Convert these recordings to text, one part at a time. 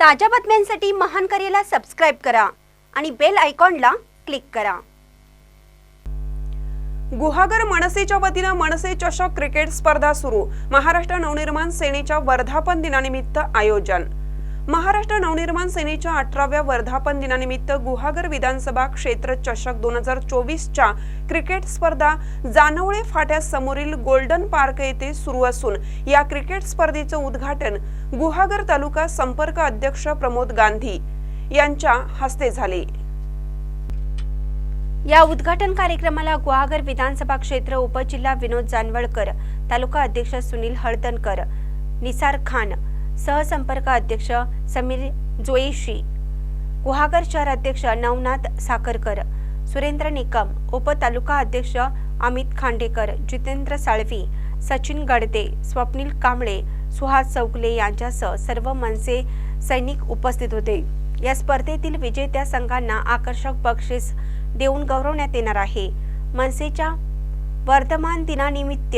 ताज्या बातम्यांसाठी महान करेला सबस्क्राईब करा आणि बेल आयकॉनला क्लिक करा. गुहागर मनसेच्या वतीनं मनसे चषक क्रिकेट स्पर्धा सुरू. महाराष्ट्र नवनिर्माण सेनेच्या वर्धापन दिनानिमित्त आयोजन. महाराष्ट्र नवनिर्माण सेनेच्या अठराव्या वर्धापन दिनानिमित्त गुहागर विधानसभा क्षेत्र चषक दोन हजार चोवीसच्या क्रिकेट स्पर्धा जानवळे फाट्यासमोरील गोल्डन पार्क येथे सुरू असून या क्रिकेट स्पर्धेचं उद्घाटन गुहागर तालुका संपर्क अध्यक्ष प्रमोद गांधी यांच्या हस्ते झाले. या उद्घाटन कार्यक्रमाला गुहागर विधानसभा क्षेत्र उपजिल्हा विनोद जानवळकर तालुका अध्यक्ष सुनील हळदणकर निसार खान सहसंपर्क अध्यक्ष समीर जोईशी गुहागर शहर अध्यक्ष नवनाथ साखरकर सुरेंद्र निकम उपतालुका अध्यक्ष अमित खांडेकर जितेंद्र साळवी सचिन गडदे स्वप्नील कांबळे सुहास चौगले यांच्यासह सर्व मनसे सैनिक उपस्थित होते. या स्पर्धेतील विजेत्या संघांना आकर्षक बक्षीस देऊन गौरवण्यात येणार आहे. मनसेच्या वर्धमान दिनानिमित्त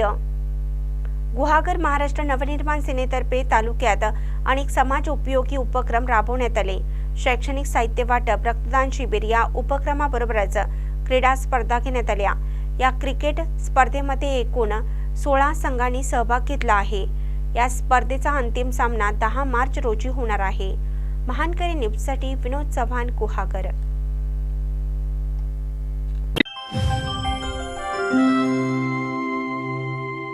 गुहागर महाराष्ट्र नवनिर्माण सेनेतर्फे तालुक्यात अनेक समाज उपयोगी उपक्रम राबवण्यात आले. शैक्षणिक साहित्य वाटप रक्तदान शिबिर या उपक्रमाबरोबरच क्रीडा स्पर्धा घेण्यात आल्या. या क्रिकेट स्पर्धेमध्ये एकूण सोळा संघांनी सहभाग घेतला आहे. या स्पर्धेचा अंतिम सामना दहा मार्च रोजी होणार आहे. महानकरी न्यूजसाठी विनोद चव्हाण गुहागर.